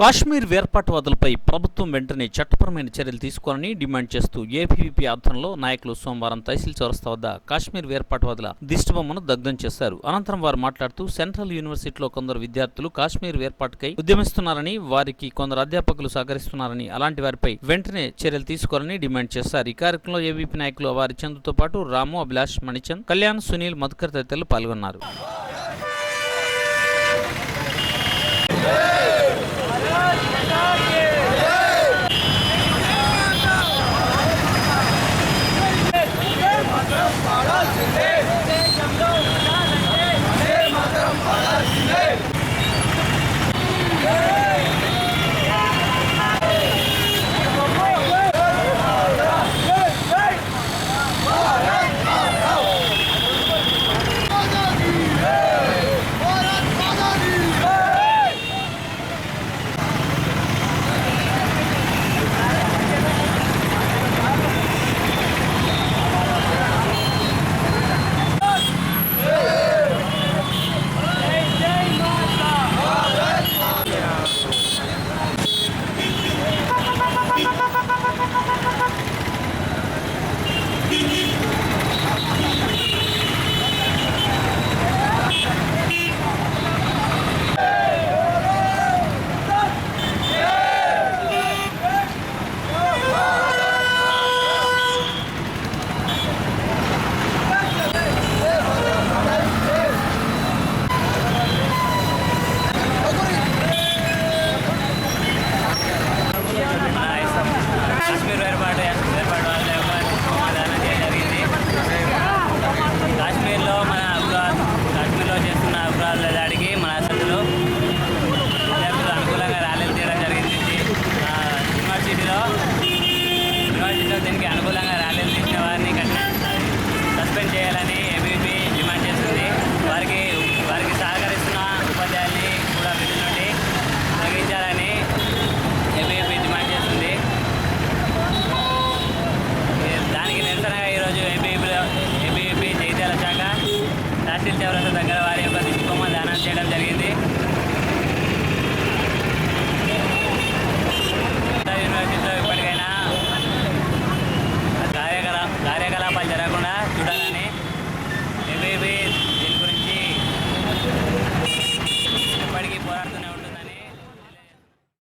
కాశ్మీర్ వేర్పాటువాదులపై ప్రభుత్వం వెంటనే చట్టపరమైన చర్యలు తీసుకోవాలని డిమాండ్ చేస్తూ ఏపీపీ ఆధ్వర్యంలో నాయకులు సోమవారం తహసీల్ చౌరస్తా వద్ద కాశ్మీర్ వేర్పాటువాదుల దిష్టిబొమ్మను దగ్ధం చేశారు. అనంతరం వారు మాట్లాడుతూ సెంట్రల్ యూనివర్సిటీలో కొందరు విద్యార్థులు కాశ్మీర్ వేర్పాటుకై ఉద్యమిస్తున్నారని వారికి కొందరు అధ్యాపకులు సహకరిస్తున్నారని అలాంటి వారిపై వెంటనే చర్యలు తీసుకోవాలని డిమాండ్ చేశారు. ఈ కార్యక్రమంలో ఏబీపీ నాయకులు వారి చందుతో పాటు రాము అభిలాష్ మణిచంద్ కళ్యాణ్ సునీల్ మధుకర్ తదితరులు పాల్గొన్నారు. తహసీల్ చౌరస్తా దగ్గర వారి యొక్క దిష్టిబొమ్మ దానం చేయడం జరిగింది.